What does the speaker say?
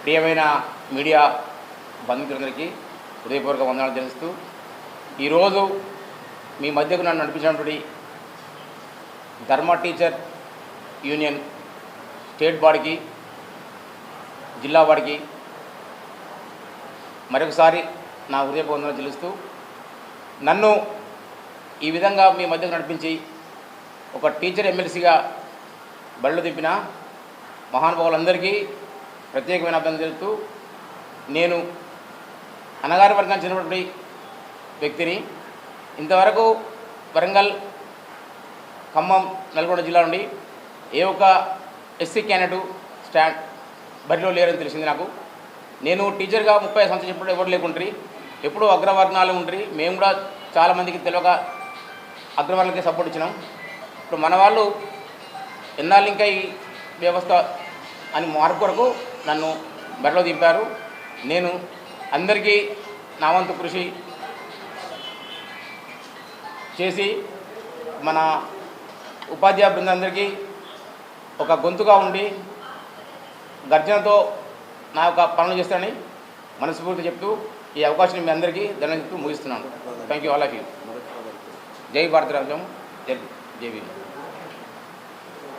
ప్రియమైన మీడియా బంధువులందరికీ హృదయపూర్వక వందనాలు తెలుస్తూ ఈరోజు మీ మధ్యకు నన్ను నడిపించినటువంటి ధర్మ టీచర్ యూనియన్ స్టేట్ బాడీకి జిల్లా వాడికి మరొకసారి నా హృదయపూర్వక వందనాలు తెలుస్తూ నన్ను ఈ విధంగా మీ మధ్యకు నడిపించి ఒక టీచర్ ఎమ్మెల్సీగా బళ్ళు తిప్పిన మహానుభావులందరికీ ప్రత్యేకమైన అర్థం తెలుపుతూ నేను అనగారి వర్గానికి చెందినటువంటి వ్యక్తిని ఇంతవరకు వరంగల్ ఖమ్మం నల్గొండ జిల్లా నుండి ఏ ఒక్క ఎస్సీ క్యాండిడేటు స్టాండ్ బరిలో లేరని తెలిసింది నాకు. నేను టీచర్గా ముప్పై సంవత్సరం ఎప్పుడు ఎవరు లేకుంటారు ఎప్పుడూ అగ్రవర్ణాలు ఉంటారు మేము కూడా చాలామందికి తెలియక అగ్రవర్ణాలకి సపోర్ట్ ఇచ్చినాం. ఇప్పుడు మన వాళ్ళు ఎన్నాళ్ళు ఇంకా ఈ వ్యవస్థ అని మార్పు కొరకు నన్ను బరిలో దింపారు. నేను అందరికీ నా వంతు కృషి చేసి మన ఉపాధ్యాయ బృందందరికీ ఒక గొంతుగా ఉండి గర్జనతో నా యొక్క పనులు చేస్తానని మనస్ఫూర్తి చెప్తూ ఈ అవకాశం మీ అందరికీ ధన్యవాదాలు చెప్తూ ముగిస్తున్నాను. Thank you all of you జై భారత రాజ్యం జై జై